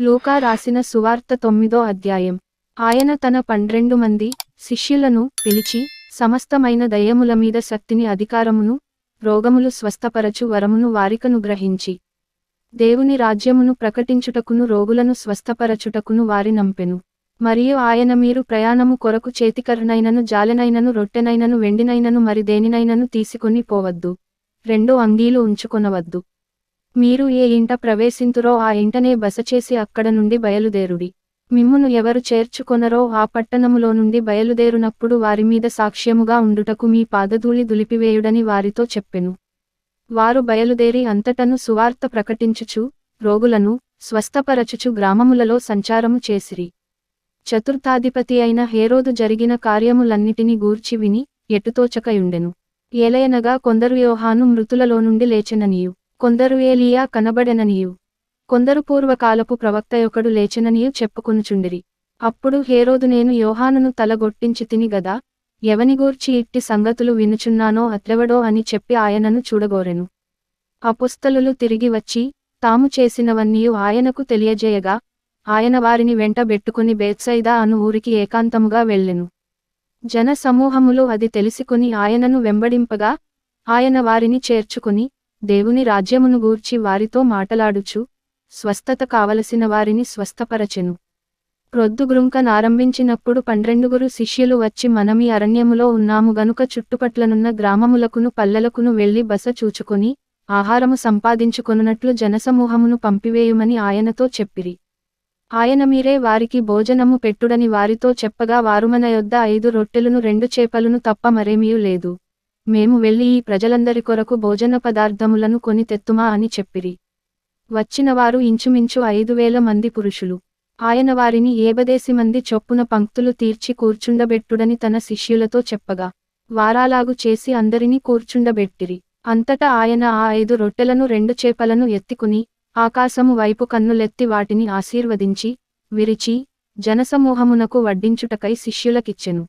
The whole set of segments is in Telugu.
లూకా రాసిన సువార్త తొమ్మిదో అధ్యాయం. ఆయన తన పన్నెండు మంది శిష్యులను పిలిచి సమస్తమైన దయ్యముల మీద శక్తిని అధికారమును రోగములు స్వస్థపరచు వరమును వారికను గ్రహించి దేవుని రాజ్యమును ప్రకటించుటకును రోగులను స్వస్థపరచుటకును వారి నంపెను. మరియు ఆయన మీరు ప్రయాణము కొరకు చేతికరనైనను జాలెనైనను రొట్టెనైనను వెండినైనను మరి దేనినైనను తీసుకొని పోవద్దు. రెండు అంగీలు ఉంచుకొనవద్దు. మీరు ఏ ఇంట ప్రవేశింతురో ఆ ఇంటనే బసచేసి అక్కడ నుండి బయలుదేరుడి. మిమ్మును ఎవరు చేర్చుకొనరో ఆ పట్టణములో నుండి బయలుదేరునప్పుడు వారి మీద సాక్ష్యముగా ఉండుటకు మీ పాదధూళి దులిపివేయుడని వారితో చెప్పెను. వారు బయలుదేరి అంతటను సువార్త ప్రకటించుచు రోగులను స్వస్థపరచుచు గ్రామములలో సంచారము చేసిరి. చతుర్థాధిపతి అయిన హేరోదు జరిగిన కార్యములన్నిటిని గూర్చి విని ఎటుతోచకయుండెను ఏలయనగా కొందరు యోహాను మృతులలో నుండి లేచెననియు. కొందరు ఏలియా కనబడెననియు. కొందరు పూర్వకాలపు ప్రవక్తయొకడు లేచెననియు చెప్పుకొనుచుండిరి. అప్పుడు హేరోదు నేను యోహానును తలగొట్టించి తిని గదా ఎవనిగూర్చి ఇట్టి సంగతులు వినుచున్నానో అత్రెవడో అని చెప్పి ఆయనను చూడగోరెను. అపుస్తలులు తిరిగి వచ్చి తాము చేసినవన్నీయు ఆయనకు తెలియజేయగా ఆయన వారిని వెంటబెట్టుకుని బేత్సైదా అను ఊరికి ఏకాంతముగా వెళ్ళెను. జన సమూహములు అది తెలుసుకుని ఆయనను వెంబడింపగా ఆయన వారిని చేర్చుకుని దేవుని రాజ్యమును గూర్చి వారితో మాటలాడుచు స్వస్థత కావలసిన వారిని స్వస్థపరచెను. ప్రొద్దుగురుంక నారంభించినప్పుడు పండ్రెండుగురు శిష్యులు వచ్చి మనమీ అరణ్యములో ఉన్నాము గనుక చుట్టుపట్లనున్న గ్రామములకును పల్లెలకును వెళ్ళి బస చూచుకొని ఆహారము సంపాదించుకొనున్నట్లు జనసమూహమును పంపివేయుమని ఆయనతో చెప్పిరి. ఆయన మీరే వారికి భోజనము పెట్టుడని వారితో చెప్పగా వారు మన యొద్ద ఐదు రొట్టెలను రెండు చేపలను తప్ప మరేమీయూ లేదు. మేము వెళ్ళి ఈ ప్రజలందరి కొరకు భోజన పదార్థములను కొని తెత్తుమా అని చెప్పిరి. వచ్చినవారు ఇంచుమించు ఐదు వేల మంది పురుషులు. ఆయన వారిని ఏబదేసి మంది చొప్పున పంక్తులు తీర్చి కూర్చుండబెట్టుడని తన శిష్యులతో చెప్పగా వారాలాగు చేసి అందరినీ కూర్చుండబెట్టిరి. అంతటా ఆయన ఆ ఐదు రొట్టెలను రెండు చేపలను ఎత్తికుని ఆకాశము వైపు కన్నులెత్తి వాటిని ఆశీర్వదించి విరిచి జనసమూహమునకు వడ్డించుటకై శిష్యులకిచ్చెను.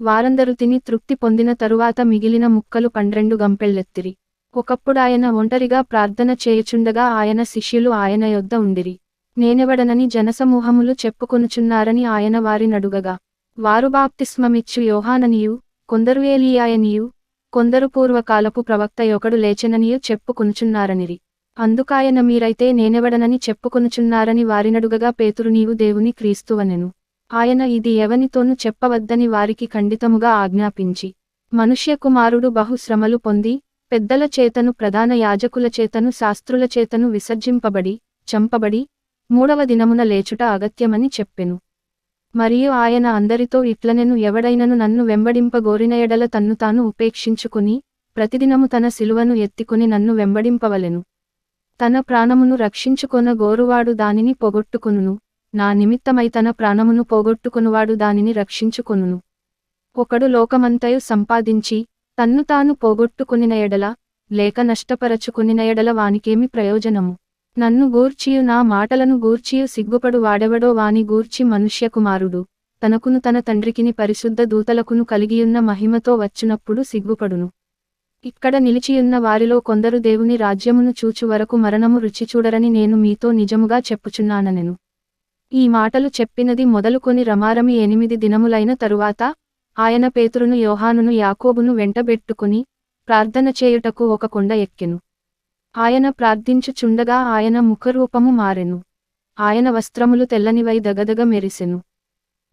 వారందరూ తిని తృప్తి పొందిన తరువాత మిగిలిన ముక్కలు పండ్రెండు గంపెళ్ళెత్తిరి. ఒకప్పుడాయన ఒంటరిగా ప్రార్థన చేయుచుండగా ఆయన శిష్యులు ఆయన యొద్ద ఉండిరి. నేనెవడనని జనసమూహములు చెప్పుకొనుచున్నారని ఆయన వారినడుగగా వారు బాప్తిస్మమిచ్చు యోహాననియు కొందరు ఏలియాయనియు కొందరు పూర్వకాలపు ప్రవక్త ఒకడు లేచెననియు చెప్పుకొనుచున్నారనిరి. అందుకాయన మీరైతే నేనెవడనని చెప్పుకొనుచున్నారని వారినడుగగా పేతురు నీవు దేవుని క్రీస్తువనెను. ఆయన ఇది ఎవనితోనూ చెప్పవద్దని వారికి ఖండితముగా ఆజ్ఞాపించి మనుష్య కుమారుడు పొంది పెద్దల చేతను ప్రధాన యాజకుల చేతను శాస్త్రుల చేతను విసర్జింపబడి చంపబడి మూడవ దినమున లేచుట అగత్యమని చెప్పెను. మరియు ఆయన అందరితో ఇట్లనెను ఎవడైనను నన్ను వెంబడింపగోరిన ఎడల తన్ను తాను ఉపేక్షించుకుని ప్రతిదినము తన సిలువను ఎత్తికుని నన్ను వెంబడింపవలెను. తన ప్రాణమును రక్షించుకొన గోరువాడు దానిని పొగొట్టుకును నా నిమిత్తమై తన ప్రాణమును పోగొట్టుకునువాడు దానిని రక్షించుకొనును. ఒకడు లోకమంతయు సంపాదించి తన్ను తాను పోగొట్టుకునిన ఎడల లేక నష్టపరచుకునిన ఎడల వానికేమి ప్రయోజనము? నన్ను గూర్చియు నా మాటలను గూర్చియు సిగ్గుపడు వాడెవడో వాని గూర్చి మనుష్య కుమారుడు తనకును తన తండ్రికిని పరిశుద్ధ దూతలకును కలిగియున్న మహిమతో వచ్చినప్పుడు సిగ్గుపడును. ఇక్కడ నిలిచియున్న వారిలో కొందరు దేవుని రాజ్యమును చూచు వరకు మరణము రుచి చూడరని నేను మీతో నిజముగా చెప్పుచున్నాననెను. ఈ మాటలు చెప్పినది మొదలుకొని రమారమి ఎనిమిది దినములైన తరువాత ఆయన పేతురును యోహానును యాకోబును వెంటబెట్టుకుని ప్రార్థన చేయుటకు ఒక కొండ ఎక్కెను. ఆయన ప్రార్థించుచుండగా ఆయన ముఖరూపము మారెను. ఆయన వస్త్రములు తెల్లనివై దగదగ మెరిసెను.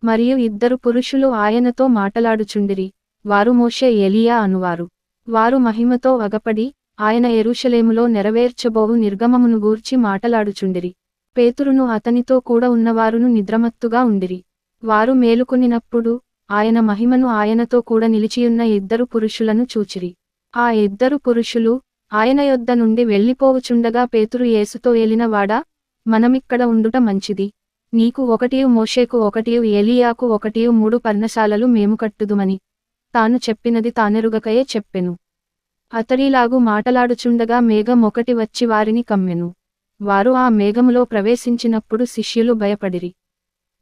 మరియు ఇద్దరు పురుషులు ఆయనతో మాటలాడుచుండిరి. వారు మోషే ఎలియా అనువారు. వారు మహిమతో అగపడి ఆయన ఎరుషలేములో నెరవేర్చబోవు నిర్గమమును గూర్చి మాటలాడుచుండిరి. పేతురును అతనితో కూడా ఉన్నవారును నిద్రమత్తుగా ఉండిరి. వారు మేలుకొనినప్పుడు ఆయన మహిమను ఆయనతో కూడా నిలిచియున్న ఇద్దరు పురుషులను చూచిరి. ఆ ఇద్దరు పురుషులు ఆయన యొద్ద నుండి వెళ్ళిపోవుచుండగా పేతురు యేసుతో ఏలినవాడా మనమిక్కడ ఉండుట మంచిది. నీకు ఒకటియు మోషేకు ఒకటియు ఏలియాకు ఒకటియు మూడు పర్ణశాలలు మేము కట్టుదుమని. తాను చెప్పినది తానెరుగకయే చెప్పెను. అతడిలాగు మాటలాడుచుండగా మేఘం ఒకటి వచ్చి వారిని కమ్మెను. వారు ఆ మేఘములో ప్రవేశించినప్పుడు శిష్యులు భయపడిరి.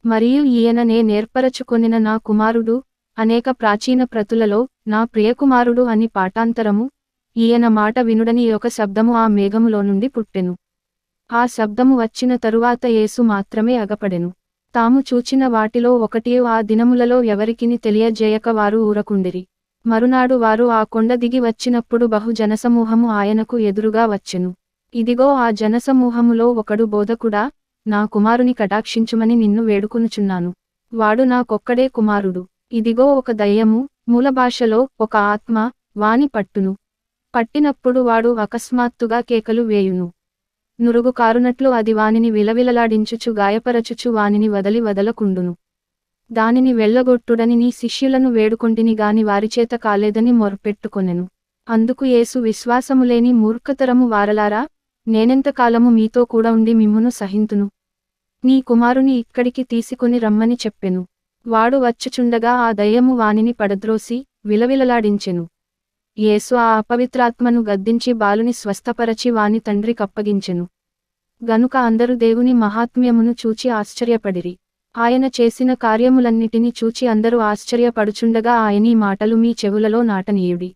మరియు ఈయననే నేర్పరచుకొనిన నా కుమారుడు అనేక ప్రాచీన ప్రతులలో నా ప్రియకుమారుడు అని పాఠాంతరము ఈయన మాట వినుడని ఒక శబ్దము ఆ మేఘములో నుండి పుట్టెను. ఆ శబ్దము వచ్చిన తరువాత యేసు మాత్రమే అగపడెను. తాము చూచిన వాటిలో ఒకటి ఆ దినములలో ఎవరికిని తెలియజేయక వారు ఊరకుండిరి. మరునాడు వారు ఆ కొండ దిగి వచ్చినప్పుడు బహు జనసమూహము ఆయనకు ఎదురుగా వచ్చెను. ఇదిగో ఆ జనసమూహములో ఒకడు బోధకుడా నా కుమారుని కటాక్షించుమని నిన్ను వేడుకొనుచున్నాను. వాడు నాకొక్కడే కుమారుడు. ఇదిగో ఒక దయ్యము మూల భాషలో ఒక ఆత్మ వాని పట్టును. పట్టినప్పుడు వాడు అకస్మాత్తుగా కేకలు వేయును. నురుగు కారునట్లు అది వానిని విలవిలలాడించుచు గాయపరచుచు వానిని వదలి వదలకుండును. దానిని వెళ్ళగొట్టుడని నీ శిష్యులను వేడుకొంటిని గాని వారిచేత కాలేదని మొరపెట్టుకొనెను. అందుకు యేసు విశ్వాసములేని మూర్ఖతరము వారలారా నేనెంతకాలము మీతో కూడా ఉండి మిమ్మును సహింతును. నీ కుమారుని ఇక్కడికి తీసుకుని రమ్మని చెప్పెను. వాడు వచ్చుచుండగా ఆ దయ్యము వానిని పడద్రోసి విలవిలలాడించెను. యేసు ఆ అపవిత్రాత్మను గద్దించి బాలుని స్వస్థపరచి వాని తండ్రి కప్పగించెను. గనుక అందరూ దేవుని మహాత్మ్యమును చూచి ఆశ్చర్యపడిరి. ఆయన చేసిన కార్యములన్నిటినీ చూచి అందరూ ఆశ్చర్యపడుచుండగా ఆయనీ మాటలు మీ చెవులలో నాటనీయుడి.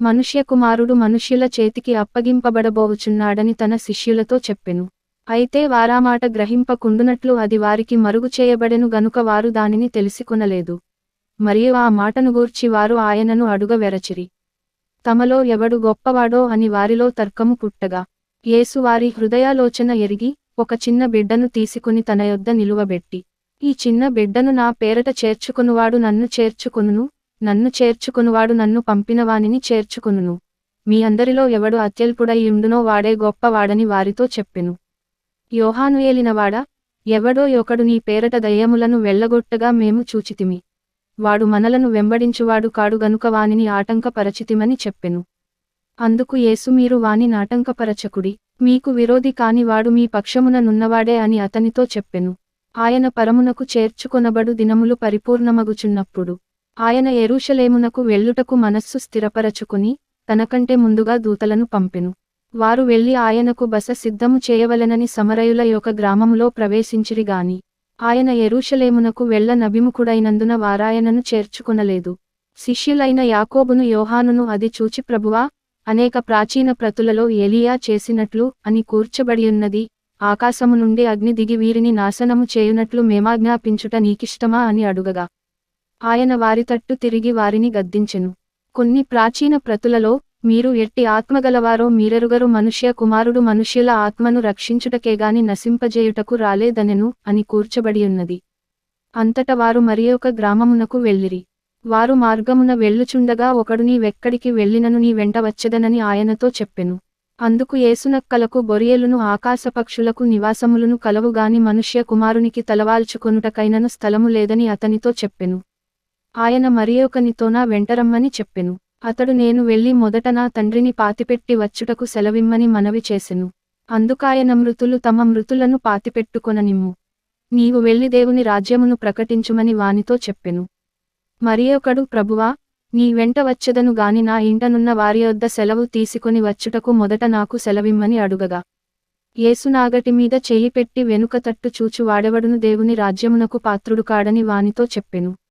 మనుష్యకుమారుడు మనుష్యుల చేతికి అప్పగింపబడబోవుచున్నాడని తన శిష్యులతో చెప్పెను. అయితే వారామాట గ్రహింపకుండునట్లు అది వారికి మరుగు చేయబడెను గనుక వారు దానిని తెలిసికొనలేదు. మరియు ఆ మాటను గూర్చి వారు ఆయనను అడుగవెరచిరి తమలో ఎవడు గొప్పవాడో అని వారిలో తర్కము పుట్టగా యేసు వారి హృదయాలోచన ఎరిగి ఒక చిన్న బిడ్డను తీసుకుని తన యొద్ద నిలువబెట్టి ఈ చిన్న బిడ్డను నా పేరట చేర్చుకొనువాడు నన్ను చేర్చుకొనును నన్ను చేర్చుకునువాడు నన్ను పంపినవానిని చేర్చుకొనును. మీ అందరిలో ఎవడు అత్యల్పుడై ఉండునో వాడే గొప్పవాడని వారితో చెప్పెను. యోహాను ఏలినవాడా? ఎవడో ఒకడు నీ పేరట దయ్యములను వెళ్ళగొట్టగా మేము చూచితిమి. వాడు మనలను వెంబడించువాడు కాడు గనుక వానిని ఆటంకపరచితిమని చెప్పెను. అందుకు యేసు మీరు వాని నాటంకపరచకుడి. మీకు విరోధి కాని వాడు మీ పక్షమున నున్నవాడే అని అతనితో చెప్పెను. ఆయన పరమునకు చేర్చుకొనబడు దినములు పరిపూర్ణమగుచున్నప్పుడు ఆయన ఎరుషలేమునకు వెళ్ళుటకు మనస్సు స్థిరపరచుకుని తనకంటే ముందుగా దూతలను పంపెను. వారు వెళ్ళి ఆయనకు బస సిద్ధము చేయవలెనని సమరయుల యొక్క గ్రామములో ప్రవేశించిరిగాని ఆయన ఎరుషలేమునకు వెళ్ళ నభిముఖుడైనందున వారాయనను చేర్చుకునలేదు. శిష్యులైన యాకోబును యోహానును అది చూచి ప్రభువా అనేక ప్రాచీన ప్రతులలో ఎలియా చేసినట్లు అని కూర్చబడియున్నది ఆకాశము నుండి అగ్ని దిగి వీరిని నాశనము చేయునట్లు మేమాజ్ఞాపించుట నీకిష్టమా? అని అడుగగా. ఆయన వారి తట్టు తిరిగి వారిని గద్దించెను. కొన్ని ప్రాచీన ప్రతులలో మీరు ఎట్టి ఆత్మగలవారో మీరెరుగరు మనుష్య కుమారుడు మనుష్యుల ఆత్మను రక్షించుటకేగాని నశింపజేయుటకు రాలేదనెను అని కూర్చబడియున్నది. అంతట వారు మరియొక గ్రామమునకు వెళ్ళిరి. వారు మార్గమున వెళ్ళుచుండగా ఒకడు నీవెక్కడికి వెళ్ళినను నీ వెంట వచ్చెదనని ఆయనతో చెప్పెను. అందుకు ఏసునక్కలకు బొరియలును ఆకాశపక్షులకు నివాసములను కలవుగాని మనుష్య కుమారునికి తలవాల్చుకొనుటకైనను స్థలము లేదని అతనితో చెప్పెను. ఆయన మరియొకనితోనా వెంటరమ్మని చెప్పెను. అతడు నేను వెళ్ళి మొదట నా తండ్రిని పాతిపెట్టి వచ్చుటకు సెలవిమ్మని మనవి చేసెను. అందుకాయన మృతులు తమ మృతులను పాతిపెట్టుకొననిమ్ము. నీవు వెళ్ళి దేవుని రాజ్యమును ప్రకటించుమని వానితో చెప్పెను. మరియొకడు ప్రభువా నీ వెంట వచ్చెదను గాని నా ఇంటనున్న వారి వద్ద సెలవు తీసుకొని వచ్చుటకు మొదట నాకు సెలవిమ్మని అడుగగా. యేసునాగటి మీద చేయిపెట్టి పెట్టి వెనుక తట్టు చూచు వాడెవడును దేవుని రాజ్యమునకు పాత్రుడు కాడని వానితో చెప్పెను.